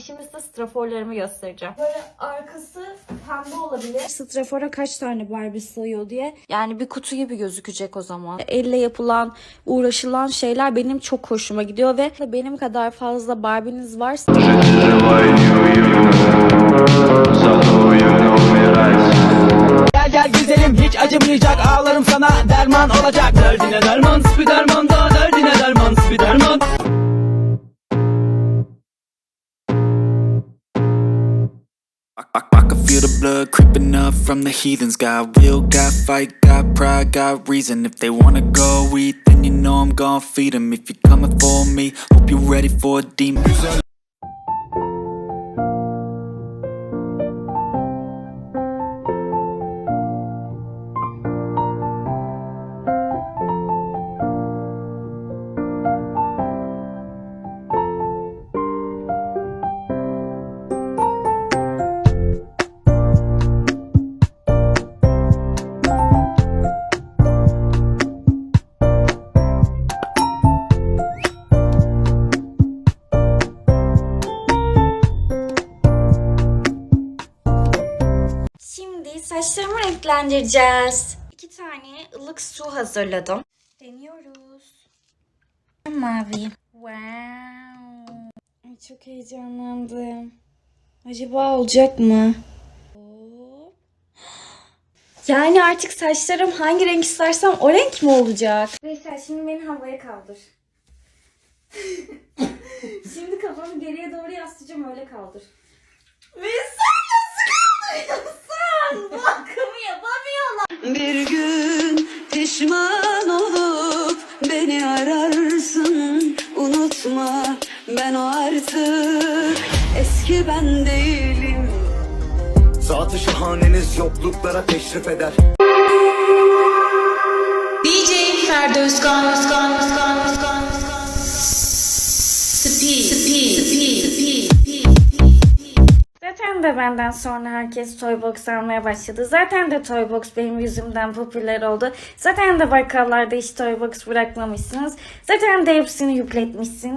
Şimdi size straforlarımı göstereceğim. Böyle arkası pembe olabilir. Strafora kaç tane Barbie sığıyor diye. Yani bir kutu gibi gözükecek o zaman. Elle yapılan, uğraşılan şeyler benim çok hoşuma gidiyor ve benim kadar fazla Barbie'niz varsa Gel gel güzelim hiç acımayacak ağlarım sana derman olacak Derdine derman I, I, I can feel the blood creeping up from the heathens. Got will, got fight, got pride, got reason. If they wanna go eat, then you know I'm gon' feed 'em. If you're coming for me, hope you're ready for a demon. Saçlarımı renklendireceğiz. İki tane ılık su hazırladım. Deniyoruz. Mavi. Wow. Ay çok heyecanlandım. Acaba olacak mı? Yani artık saçlarım hangi renk istersem o renk mi olacak? Veysel şimdi beni havaya kaldır. şimdi kafamı geriye doğru yaslayacağım öyle kaldır. Veysel nasıl kaldırıyorsun? Bakımı yapamıyorlar. Bir gün pişman olup beni ararsın. Unutma ben o artık eski ben değilim. Zatı şahaneniz yokluklara teşrif eder. DJ Ferdi Özkan, Özkan, Özkan, De benden sonra herkes Toybox almaya başladı. Zaten de Toybox benim yüzümden popüler oldu. Zaten de bakkallarda hiç Toybox bırakmamışsınız. Zaten de hepsini yükletmişsin.